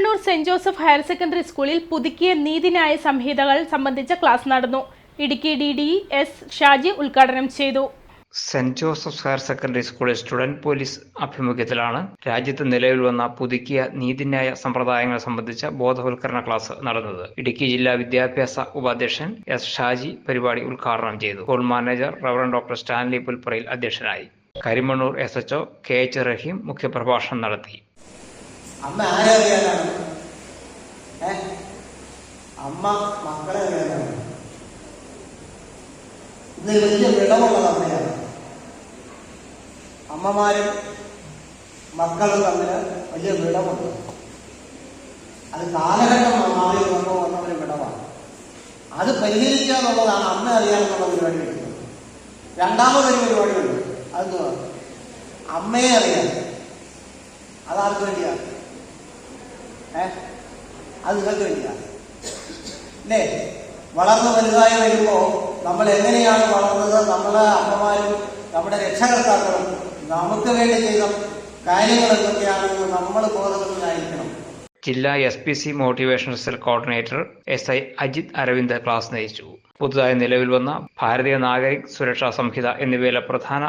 Kannur saint Joseph higher secondary സ്കൂളിൽ പുതുക്കിയ നീതിന്യായ സംഹിതകൾ സംബന്ധിച്ച ക്ലാസ് നടന്നു. Idukki D D S Shaji ഉദ്ഘാടനം ചെയ്തു. സെന്റ് ജോസഫ് ഹയർ സെക്കൻഡറി സ്കൂളിൽ സ്റ്റുഡന്റ് പോലീസ് ആഭിമുഖ്യത്തിലാണ് രാജ്യത്ത് നിലവിൽ വന്ന പുതുക്കിയ നീതിന്യായ സമ്പ്രദായങ്ങൾ സംബന്ധിച്ച ബോധവൽക്കരണ ക്ലാസ് നടന്നത്. ഇടുക്കി ജില്ലാ വിദ്യാഭ്യാസ ഉപാധ്യക്ഷൻ എസ് ഷാജി പരിപാടി ഉദ്ഘാടനം ചെയ്തു. School manager reverend doctor Stanley Pulpparayil അധ്യക്ഷനായി. Karimannoor S H O K H Rahim മുഖ്യപ്രഭാഷണം നടത്തി. അമ്മ ആരെ അറിയാനാണ്? ഏ? അമ്മ മക്കളെ അറിയാനാണ്. ഇന്ന് വലിയ വിടവുള്ളത് അമ്മയാണ്. അമ്മമാരും മക്കളും തമ്മിൽ വലിയ വിടവുണ്ട് അത് കാലഘട്ടം മാറി വന്നോ വന്നവര് വിടവാണ് അത് പരിഹരിക്കുക എന്നുള്ളതാണ് അമ്മ അറിയാനുള്ള പരിപാടി രണ്ടാമതൊരു പരിപാടിയുണ്ട് അതെന്തുവാ? അമ്മയെ അറിയാം അതാർക്ക് വേണ്ടിയാണ് അത് നിങ്ങൾക്ക് വേണ്ടിയാണ് അല്ലേ വളർന്നു വലുതായി വരുമ്പോൾ നമ്മൾ എങ്ങനെയാണ് വളർന്നത്? നമ്മളെ അമ്മമാരും നമ്മുടെ രക്ഷകർത്താക്കളും നമുക്ക് വേണ്ടി ചെയ്ത കാര്യങ്ങൾ എന്തൊക്കെയാണെന്ന് നമ്മൾ ബോധവത്തിലായിരിക്കണം ജില്ലാ S P C motivation cell coordinator S I Ajith Aravind class നയിച്ചു. പുതുതായി നിലവിൽ വന്ന ഭാരതീയ നാഗരിക് സുരക്ഷാ സംഹിത എന്നിവയിലെ പ്രധാന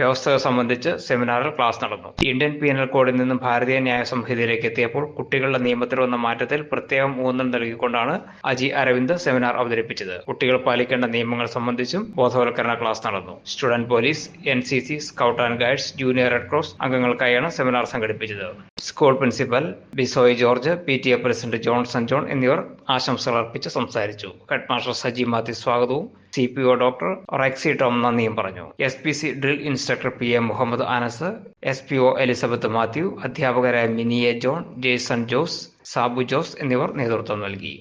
വ്യവസ്ഥകൾ സംബന്ധിച്ച് സെമിനാറിൽ ക്ലാസ് നടന്നു. ഇന്ത്യൻ പീനൽ കോഡിൽ നിന്നും ഭാരതീയ ന്യായ സംഹിതയിലേക്ക് എത്തിയപ്പോൾ കുട്ടികളുടെ നിയമത്തിൽ വന്ന മാറ്റത്തിൽ പ്രത്യേകം ഊന്നൽ നൽകിക്കൊണ്ടാണ് അജി അരവിന്ദ് സെമിനാർ അവതരിപ്പിച്ചത്. കുട്ടികൾ പാലിക്കേണ്ട നിയമങ്ങൾ സംബന്ധിച്ചും ബോധവൽക്കരണ ക്ലാസ് നടന്നു. Student police N C C scout and guides junior red cross അംഗങ്ങൾക്കായാണ് seminar സംഘടിപ്പിച്ചത്. School principal Bisoy George P T A president Johnson John എന്നിവർ ആശംസകൾ അർപ്പിച്ച് സംസാരിച്ചു. ഹെഡ് മാസ്റ്റർ സജി മാത്യു സ്വാഗതവും. C P O doctor Rexy Tom നന്ദിയും പറഞ്ഞു. S P C drill instructor P A Muhammad Anas S P O Elizabeth Mathew അധ്യാപകരായ മിനിയെ John Jason Jose Sabu Jose എന്നിവർ നേതൃത്വം നൽകി.